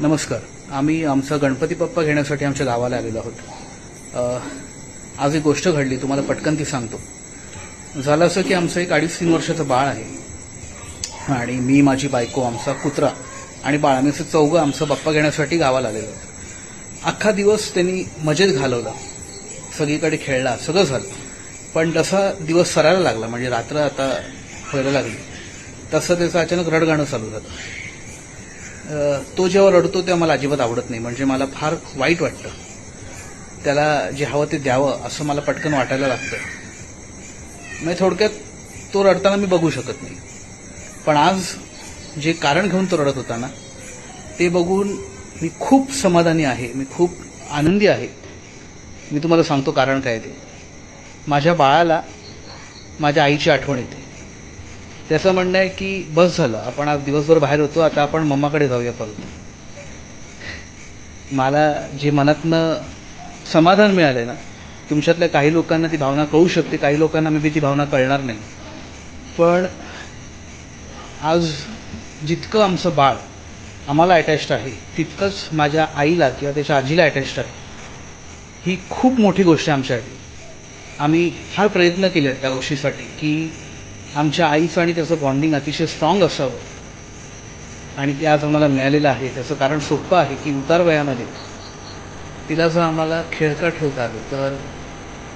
नमस्कार. आम्ही आमचा गणपती बाप्पा घेण्यासाठी आमच्या गावाला आलेलो आहोत. आज एक गोष्ट घडली तुम्हाला पटकन ती सांगतो. झालं असं की आमचं एक अडीच तीन वर्षाचं बाळ आहे. आणि मी माझी बायको आमचा कुत्रा आणि बाळ आम्ही असं चौघं आमचं बाप्पा घेण्यासाठी गावाला आलेलो आहोत. अख्खा दिवस त्यांनी मजेत घालवला. सगळीकडे खेळला सगळं झालं. पण तसा दिवस सरायला लागला म्हणजे रात्र आता व्हायला लागली. तसं त्याचं अचानक रडगाणं चालू झालं. तो जेव्हा रडतो तेव्हा मला अजिबात आवडत नाही. म्हणजे मला फार वाईट वाटतं. त्याला जे हवं ते द्यावं असं मला पटकन वाटायला लागतं म्हणजे थोडक्यात तो रडताना मी बघू शकत नाही. पण आज जे कारण घेऊन तो रडत होता ना ते बघून मी खूप समाधानी आहे. मी खूप आनंदी आहे. मी तुम्हाला सांगतो कारण काय ते. माझ्या बाळाला माझ्या आईची आठवण येते. त्याचं म्हणणं आहे की बस झालं. आपण आज दिवसभर बाहेर होतो आता आपण मम्माकडे जाऊया परत. मला जे मनातनं समाधान मिळालं आहे ना तुमच्यातल्या काही लोकांना ती भावना कळू शकते काही लोकांना मी ती भावना कळणार नाही. पण आज जितकं आमचं बाळ आम्हाला अटॅच्ड आहे तितकंच माझ्या आईला किंवा त्याच्या आजीला अटॅच्ड आहे. ही खूप मोठी गोष्ट आहे आमच्यासाठी. आम्ही फार प्रयत्न केले त्या गोष्टीसाठी की आमच्या आईचं आणि त्याचं बॉन्डिंग अतिशय स्ट्रॉंग असावं. आणि ते आज आम्हाला मिळालेलं आहे. त्याचं कारण सोपं आहे की उतार वयामध्ये तिला जर आम्हाला खेळकर ठेवता आलं तर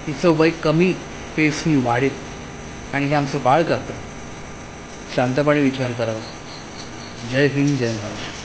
तिचं वय कमी पेसनी वाढेल. आणि हे आमचं बाळ करतं शांतपणे विचार करावा. जय हिंद जय महाराष्ट्र